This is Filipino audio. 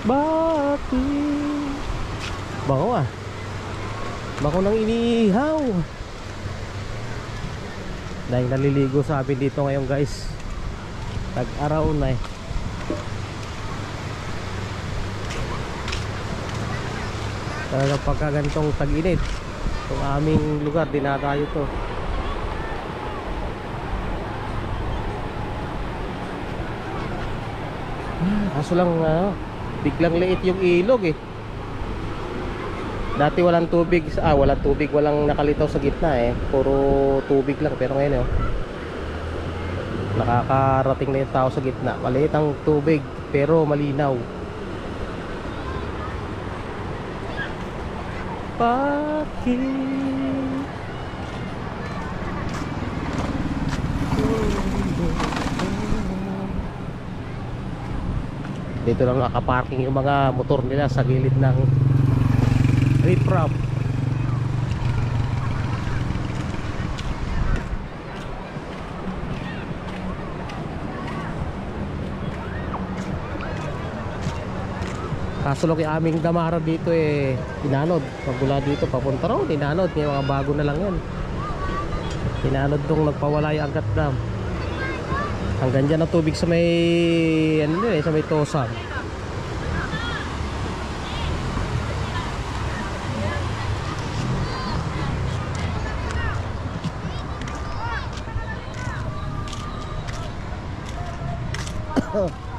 Bakit? Bako ah. Bako nang iniihaw. Dahil naliligo sa amin dito ngayon guys. Tag-araw na eh. Talaga pagka ganitong tag-init. Itong aming lugar, dinadayo to. Kaso lang ano, biglang liit yung ilog eh. Dati walang tubig, ah walang tubig, walang nakalitaw sa gitna eh. Puro tubig lang pero ngayon oh. Nakakarating na yung tao sa gitna. Maliit ang tubig pero malinaw. Bakit? Dito lang nakaparking yung mga motor nila sa gilid ng riprap. Kaso lang yung aming damara dito eh inanod. Pagmula dito papunta ron, inanod. May mga bago na lang yan. Inanod nung nagpawala yung Angat Dam. Hanggang dyan ang tubig sa may ano yun eh, sa may Tosan.